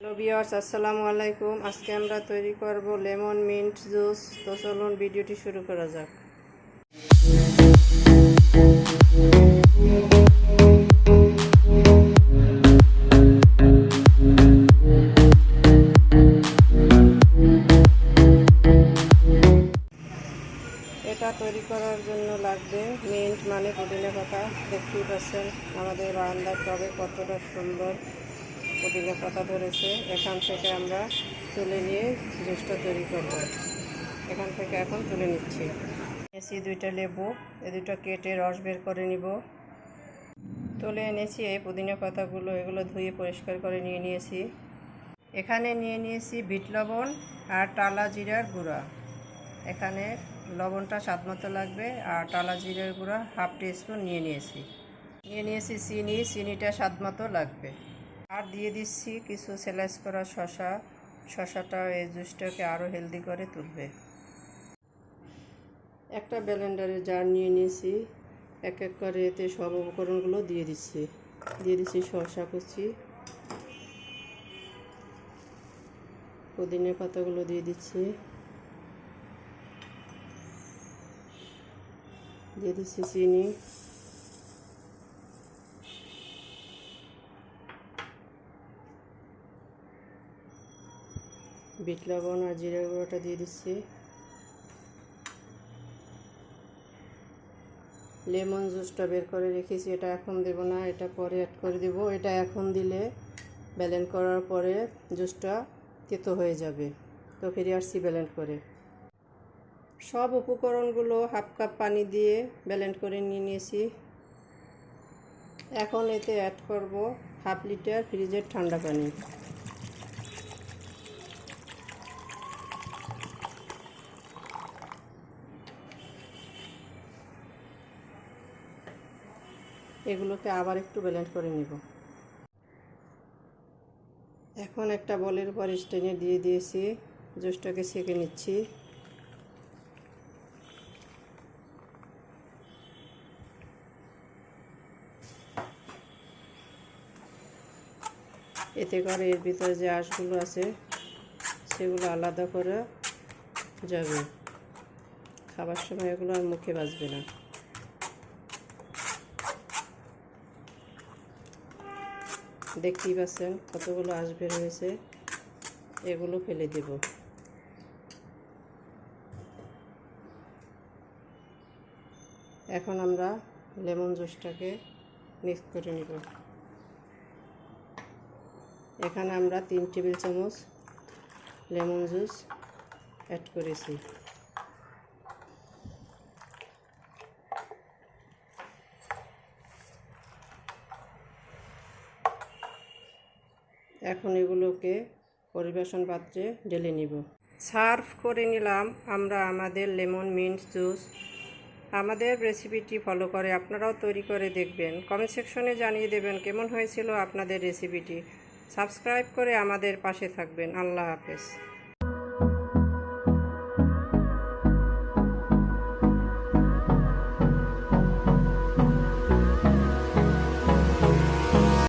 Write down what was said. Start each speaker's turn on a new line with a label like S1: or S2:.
S1: Hello বিয়ার্স আসসালামু আলাইকুম। আজকে আমরা তৈরি করব লেমন মিন্ট জুস। তো চলুন ভিডিওটি শুরু করা যাক। এটা তৈরি করার জন্য লাগবে মিন্ট মানে পুদিনা পাতা। দেখতেই পাচ্ছেন, আমাদের বারান্দার টবে কতটা সুন্দর। পুদিনা পাতা ধরেছে, এখান থেকে আমরা তুলে নিয়ে জুসটা তৈরি করব। এখান থেকে এখন তুলে নিচ্ছি। এনেছি দুইটা লেবু এই দুটো কেটে রস বের করে নিব। তুলে এনেছি এই পুদিনা পাতাগুলো, এগুলো ধুয়ে পরিষ্কার করে নিয়ে নিয়েছি। এখানে নিয়ে নিয়েছি বিট লবণ আর টালা জিরার গুঁড়া। এখানে লবণটা স্বাদ মতো লাগবে আর টালা জিরার গুঁড়া হাফ টিস্পুন নিয়ে নিয়েছি। নিয়ে নিয়েছি চিনি, চিনিটা স্বাদ মতো লাগবে। আর দিয়ে দিচ্ছি কিছু স্যালাইস করা শশা। শশাটা এই জুসটাকে আরও হেলদি করে তুলবে। একটা ব্লেন্ডারের জার নিয়ে নিয়েছি। এক এক করে এতে সব উপকরণগুলো দিয়ে দিচ্ছি। দিয়ে দিচ্ছি শসা কুচি। পুদিনা পাতাগুলো দিয়ে দিচ্ছি। দিয়ে দিচ্ছি চিনি। বিট, লবণ আর জিরা গুঁড়োটা দিয়ে দিচ্ছি। লেমন জুসটা বের করে রেখেছি, এটা এখন দেব না, এটা পরে অ্যাড করে দেব। এটা এখন দিলে ব্যালেন্ড করার পরে জুসটা তেতো হয়ে যাবে। তো ফিরে আসছি ব্যালেন্ড করে। সব উপকরণগুলো হাফ কাপ পানি দিয়ে ব্যালেন্ড করে নিয়ে নিয়েছি। এখন এতে অ্যাড করব হাফ লিটার ফ্রিজের ঠান্ডা পানি। এগুলোকে আবার একটু ব্যালেন্ড করে নিব। এখন একটা বলের উপর স্টেনে দিয়ে দিয়েছি, জুসটাকে সেঁকে নিচ্ছি। এতে করে এর ভিতরে যে আঁশগুলো আছে, সেগুলো আলাদা করে যাবে। খাবার সময় এগুলো আর মুখে বাজবে না। দেখতেই পাচ্ছেন কতগুলো আঁশ বের হয়েছে এগুলো ফেলে দেব। এখন আমরা লেমন জুসটাকে মিক্স করে নিব। এখানে আমরা তিন টেবিল চামচ লেমন জুস অ্যাড করেছি। এখন এগুলোকে পরিবেশন পাত্রে ঢেলে নিব। সার্ভ করে নিলাম আমরা আমাদের লেমন মিন্ট জুস। আমাদের রেসিপিটি ফলো করে আপনারাও তৈরি করে দেখবেন। কমেন্ট সেকশনে জানিয়ে দেবেন কেমন হয়েছিল আপনাদের রেসিপিটি। সাবস্ক্রাইব করে আমাদের পাশে থাকবেন। আল্লাহ হাফেজ।